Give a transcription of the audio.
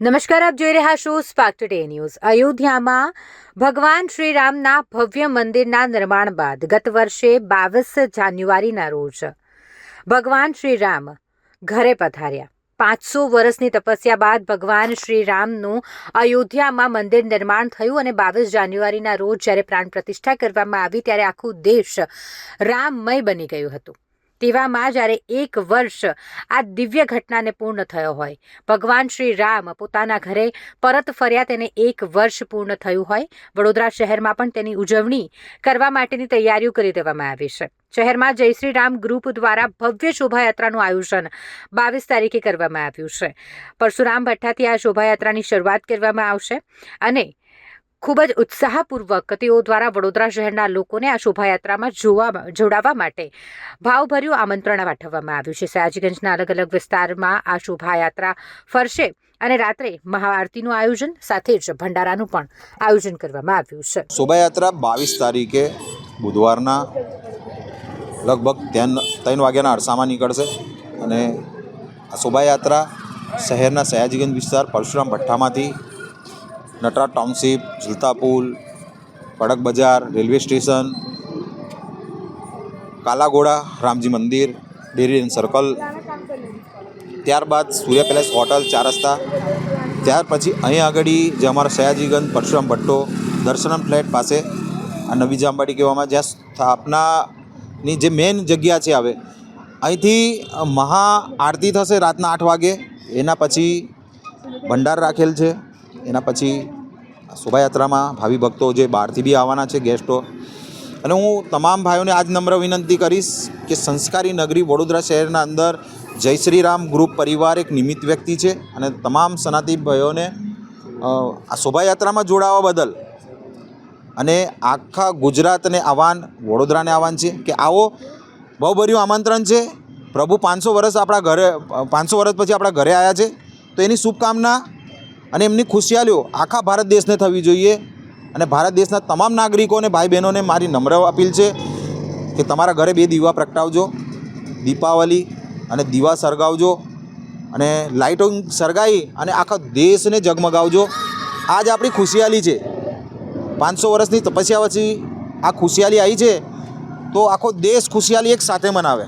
નમસ્કાર, આપ જોઈ રહ્યા છો સ્પાર્ક ટુડે ન્યૂઝ અયોધ્યામાં ભગવાન શ્રી રામના ભવ્ય મંદિરના નિર્માણ બાદ ગત વર્ષે બાવીસ જાન્યુઆરીના રોજ ભગવાન શ્રી રામ ઘરે પધાર્યા. પાંચસો વર્ષની તપસ્યા બાદ ભગવાન શ્રી રામનું અયોધ્યામાં મંદિર નિર્માણ થયું અને બાવીસ જાન્યુઆરીના રોજ જ્યારે પ્રાણ પ્રતિષ્ઠા કરવામાં આવી ત્યારે આખું દેશ રામમય બની ગયું હતું. તેવામાં જ્યારે એક વર્ષ આ દિવ્ય ઘટનાને પૂર્ણ થયો હોય, ભગવાન શ્રી રામ પોતાના ઘરે પરત ફર્યા તેને એક વર્ષ પૂર્ણ થયું હોય, વડોદરા શહેરમાં પણ તેની ઉજવણી કરવા માટેની તૈયારીઓ કરી દેવામાં આવી છે. શહેરમાં જય શ્રી રામ ગ્રુપ દ્વારા ભવ્ય શોભાયાત્રાનું આયોજન બાવીસ તારીખે કરવામાં આવ્યું છે. પરશુરામ ભઠ્ઠાથી આ શોભાયાત્રાની શરૂઆત કરવામાં આવશે અને ખૂબ જ ઉત્સાહપૂર્વક તેઓ દ્વારા વડોદરા શહેરના લોકોને આ શોભાયાત્રામાં જોવા જોડાવા માટે ભાવભર્યું આમંત્રણ પાઠવવામાં આવ્યું છે. સયાજીગંજના અલગ અલગ વિસ્તારમાં આ શોભાયાત્રા ફરશે અને રાત્રે મહાઆરતીનું આયોજન સાથે જ ભંડારાનું પણ આયોજન કરવામાં આવ્યું છે. શોભાયાત્રા બાવીસ તારીખે બુધવારના લગભગ ત્રણ ત્રણ વાગ્યાના અરસામાં નીકળશે અને આ શોભાયાત્રા શહેરના સયાજીગંજ વિસ્તાર પરશુરામ ભઠ્ઠામાંથી નટરાજ ટાઉનશીપ, ઝુલતા પુલ, કડક બજાર, રેલવે સ્ટેશન કાલાઘોડા રામજી મંદિર, ડેરી એન્ડ સર્કલ. ત્યારબાદ સૂર્ય પેલેસ હોટલ, ચાર રસ્તા. ત્યાર પછી અહીં આગળ જે અમારા સયાજીગંજ, પરશુરામ ભટ્ટો, દર્શનમ ફ્લેટ પાસે આ નવી જામવાડી કહેવામાં જ્યાં સ્થાપનાની જે મેઇન જગ્યા છે હવે, અહીંથી મહા આરતી થશે રાતના આઠ વાગે. એના પછી ભંડાર રાખેલ છે. એના પછી શોભાયાત્રામાં ભાવિ ભક્તો જે બહારથી બી આવવાના છે ગેસ્ટો અને હું તમામ ભાઈઓને આજ નમ્ર વિનંતી કરીશ કે સંસ્કારી નગરી વડોદરા શહેરના અંદર જય શ્રી રામ ગ્રુપ પરિવાર એક નિમિત્ત વ્યક્તિ છે અને તમામ સનાતી ભાઈઓને આ શોભાયાત્રામાં જોડાવા બદલ અને આખા ગુજરાતને આહવાન, વડોદરાને આહવાન છે કે આવો બહુ ભર્યું આમંત્રણ છે. પ્રભુ પાંચસો વર્ષ આપણા ઘરે પાંચસો વર્ષ પછી આપણા ઘરે આવ્યા છે. તો એની શુભકામના અને એમની ખુશિયાલીઓ આખા ભારત દેશને થવી જોઈએ. અને ભારત દેશના તમામ નાગરિકોને ભાઈ બહેનોને મારી નમ્ર અપીલ છે કે તમારા ઘરે બે દીવા પ્રગટાવજો, દીપાવલી અને દીવા સળગાવજો અને લાઇટો સળગાવી અને આખા દેશને જગમગાવજો જ આપણી ખુશિયાલી છે. પાંચસો વર્ષની તપસ્યા પછી આ ખુશિયાલી આવી છે તો આખો દેશ ખુશિયાલી એક સાથે મનાવે.